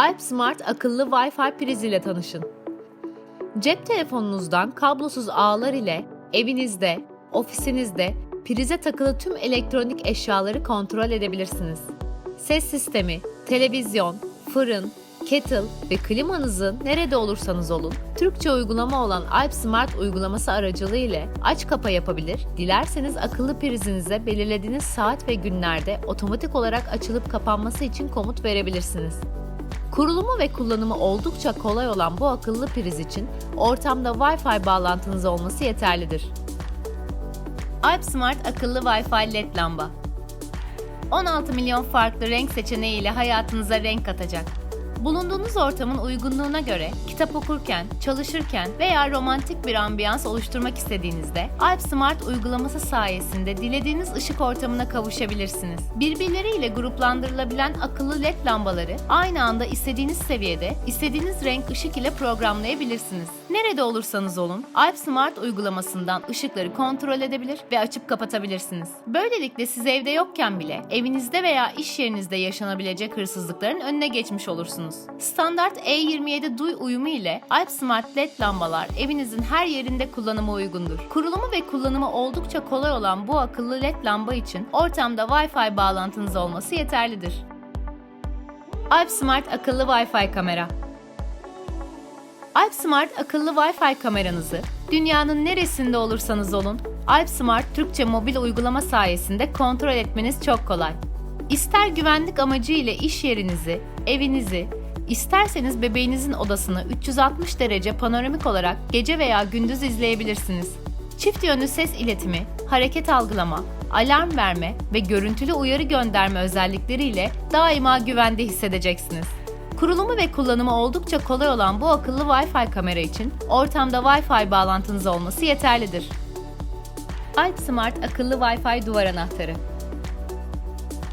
Alp Smart akıllı Wi-Fi priz ile tanışın. Cep telefonunuzdan kablosuz ağlar ile evinizde, ofisinizde prize takılı tüm elektronik eşyaları kontrol edebilirsiniz. Ses sistemi, televizyon, fırın, kettle ve klimanızı nerede olursanız olun, Türkçe uygulama olan Alp Smart uygulaması aracılığı ile aç kapa yapabilir, dilerseniz akıllı prizinize belirlediğiniz saat ve günlerde otomatik olarak açılıp kapanması için komut verebilirsiniz. Kurulumu ve kullanımı oldukça kolay olan bu akıllı priz için ortamda Wi-Fi bağlantınız olması yeterlidir. Alp Smart akıllı Wi-Fi LED lamba 16 milyon farklı renk seçeneğiyle hayatınıza renk katacak. Bulunduğunuz ortamın uygunluğuna göre kitap okurken, çalışırken veya romantik bir ambiyans oluşturmak istediğinizde Alp Smart uygulaması sayesinde dilediğiniz ışık ortamına kavuşabilirsiniz. Birbirleriyle gruplandırılabilen akıllı led lambaları aynı anda istediğiniz seviyede, istediğiniz renk ışık ile programlayabilirsiniz. Nerede olursanız olun, Alp Smart uygulamasından ışıkları kontrol edebilir ve açıp kapatabilirsiniz. Böylelikle siz evde yokken bile evinizde veya iş yerinizde yaşanabilecek hırsızlıkların önüne geçmiş olursunuz. Standart E27 duy uyumu ile Alp Smart LED lambalar evinizin her yerinde kullanıma uygundur. Kurulumu ve kullanımı oldukça kolay olan bu akıllı LED lamba için ortamda Wi-Fi bağlantınız olması yeterlidir. Alp Smart akıllı Wi-Fi kamera Alp Smart akıllı Wi-Fi kameranızı dünyanın neresinde olursanız olun Alp Smart Türkçe mobil uygulama sayesinde kontrol etmeniz çok kolay. İster güvenlik amacı ile iş yerinizi, evinizi, isterseniz bebeğinizin odasını 360 derece panoramik olarak gece veya gündüz izleyebilirsiniz. Çift yönlü ses iletimi, hareket algılama, alarm verme ve görüntülü uyarı gönderme özellikleriyle daima güvende hissedeceksiniz. Kurulumu ve kullanımı oldukça kolay olan bu akıllı Wi-Fi kamera için ortamda Wi-Fi bağlantınız olması yeterlidir. Alp Smart akıllı Wi-Fi duvar anahtarı.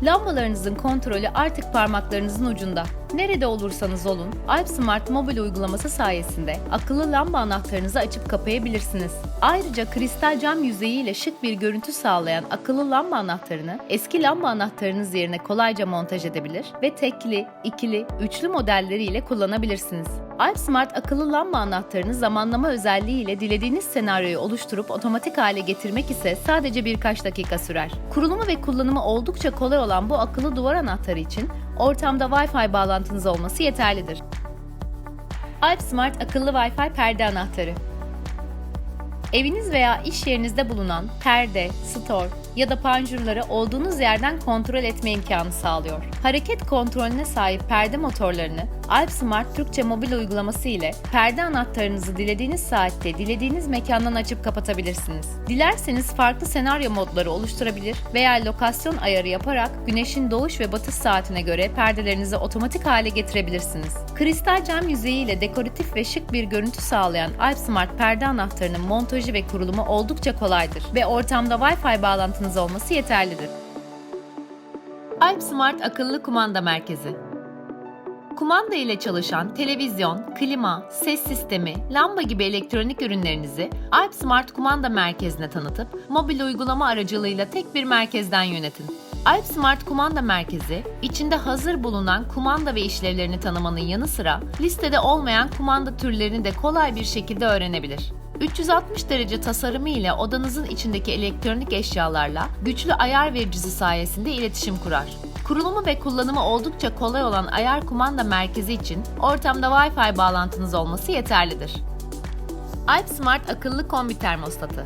Lambalarınızın kontrolü artık parmaklarınızın ucunda. Nerede olursanız olun, Alp Smart mobil uygulaması sayesinde akıllı lamba anahtarınızı açıp kapayabilirsiniz. Ayrıca kristal cam yüzeyiyle şık bir görüntü sağlayan akıllı lamba anahtarını eski lamba anahtarınız yerine kolayca montaj edebilir ve tekli, ikili, üçlü modelleriyle kullanabilirsiniz. Alp Smart akıllı lamba anahtarını zamanlama özelliğiyle dilediğiniz senaryoyu oluşturup otomatik hale getirmek ise sadece birkaç dakika sürer. Kurulumu ve kullanımı oldukça kolay olan bu akıllı duvar anahtarı için ortamda Wi-Fi bağlantınız olması yeterlidir. Alp Smart akıllı Wi-Fi perde anahtarı. Eviniz veya iş yerinizde bulunan perde, store ya da panjurları olduğunuz yerden kontrol etme imkanı sağlıyor. Hareket kontrolüne sahip perde motorlarını Alp Smart Türkçe mobil uygulaması ile perde anahtarınızı dilediğiniz saatte dilediğiniz mekandan açıp kapatabilirsiniz. Dilerseniz farklı senaryo modları oluşturabilir veya lokasyon ayarı yaparak güneşin doğuş ve batış saatine göre perdelerinizi otomatik hale getirebilirsiniz. Kristal cam yüzeyi ile dekoratif ve şık bir görüntü sağlayan Alp Smart perde anahtarının montajı ve kurulumu oldukça kolaydır ve ortamda Wi-Fi bağlantınız olması yeterlidir. Alp Smart akıllı kumanda merkezi Kumanda ile çalışan televizyon, klima, ses sistemi, lamba gibi elektronik ürünlerinizi Alp Smart kumanda merkezine tanıtıp mobil uygulama aracılığıyla tek bir merkezden yönetin. Alp Smart kumanda merkezi, içinde hazır bulunan kumanda ve işlevlerini tanımanın yanı sıra listede olmayan kumanda türlerini de kolay bir şekilde öğrenebilir. 360 derece tasarımı ile odanızın içindeki elektronik eşyalarla güçlü ayar vericisi sayesinde iletişim kurar. Kurulumu ve kullanımı oldukça kolay olan ayar kumanda merkezi için ortamda Wi-Fi bağlantınız olması yeterlidir. Alp Smart akıllı kombi termostatı.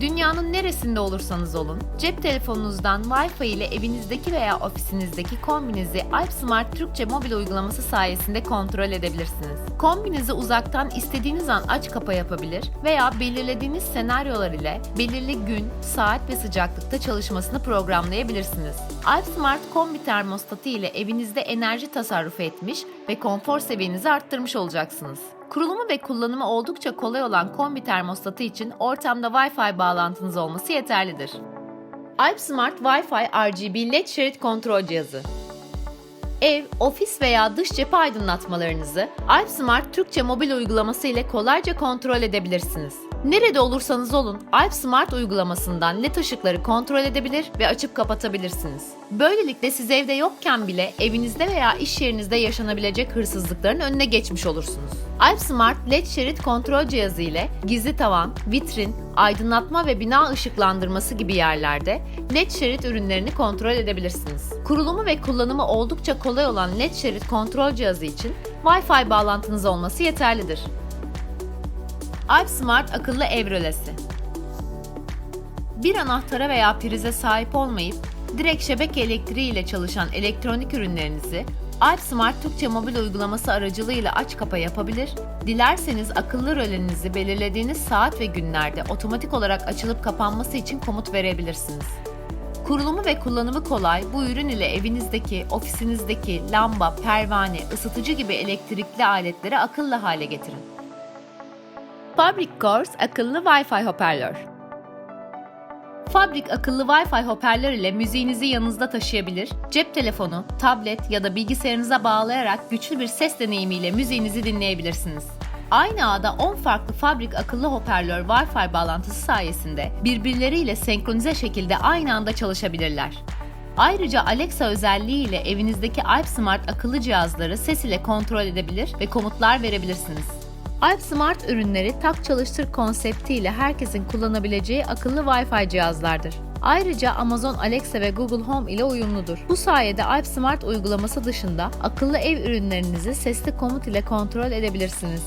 Dünyanın neresinde olursanız olun, cep telefonunuzdan Wi-Fi ile evinizdeki veya ofisinizdeki kombinizi Alp Smart Türkçe mobil uygulaması sayesinde kontrol edebilirsiniz. Kombinizi uzaktan istediğiniz an aç kapa yapabilir veya belirlediğiniz senaryolar ile belirli gün, saat ve sıcaklıkta çalışmasını programlayabilirsiniz. Alp Smart kombi termostatı ile evinizde enerji tasarrufu etmiş ve konfor seviyenizi arttırmış olacaksınız. Kurulumu ve kullanımı oldukça kolay olan kombi termostatı için ortamda Wi-Fi bağlantınız olması yeterlidir. Alp Smart Wi-Fi RGB LED şerit kontrol cihazı. Ev, ofis veya dış cephe aydınlatmalarınızı Alp Smart Türkçe mobil uygulaması ile kolayca kontrol edebilirsiniz. Nerede olursanız olun, Alp Smart uygulamasından led ışıkları kontrol edebilir ve açıp kapatabilirsiniz. Böylelikle siz evde yokken bile evinizde veya iş yerinizde yaşanabilecek hırsızlıkların önüne geçmiş olursunuz. Alp Smart LED şerit kontrol cihazı ile gizli tavan, vitrin, aydınlatma ve bina ışıklandırması gibi yerlerde LED şerit ürünlerini kontrol edebilirsiniz. Kurulumu ve kullanımı oldukça kolay olan LED şerit kontrol cihazı için Wi-Fi bağlantınız olması yeterlidir. Alp Smart akıllı ev rölesi. Bir anahtara veya prize sahip olmayıp direkt şebeke elektriği ile çalışan elektronik ürünlerinizi Alp Smart Türkçe mobil uygulaması aracılığıyla aç kapa yapabilir, dilerseniz akıllı rölenizi belirlediğiniz saat ve günlerde otomatik olarak açılıp kapanması için komut verebilirsiniz. Kurulumu ve kullanımı kolay, bu ürün ile evinizdeki, ofisinizdeki lamba, pervane, ısıtıcı gibi elektrikli aletleri akıllı hale getirin. Fabric Course akıllı Wi-Fi hoparlör. Fabrik akıllı Wi-Fi hoparlör ile müziğinizi yanınızda taşıyabilir, cep telefonu, tablet ya da bilgisayarınıza bağlayarak güçlü bir ses deneyimiyle müziğinizi dinleyebilirsiniz. Aynı ağda 10 farklı fabrik akıllı hoparlör Wi-Fi bağlantısı sayesinde birbirleriyle senkronize şekilde aynı anda çalışabilirler. Ayrıca Alexa özelliği ile evinizdeki Alp Smart akıllı cihazları ses ile kontrol edebilir ve komutlar verebilirsiniz. Alp Smart ürünleri tak çalıştır konseptiyle herkesin kullanabileceği akıllı Wi-Fi cihazlardır. Ayrıca Amazon Alexa ve Google Home ile uyumludur. Bu sayede Alp Smart uygulaması dışında akıllı ev ürünlerinizi sesli komut ile kontrol edebilirsiniz.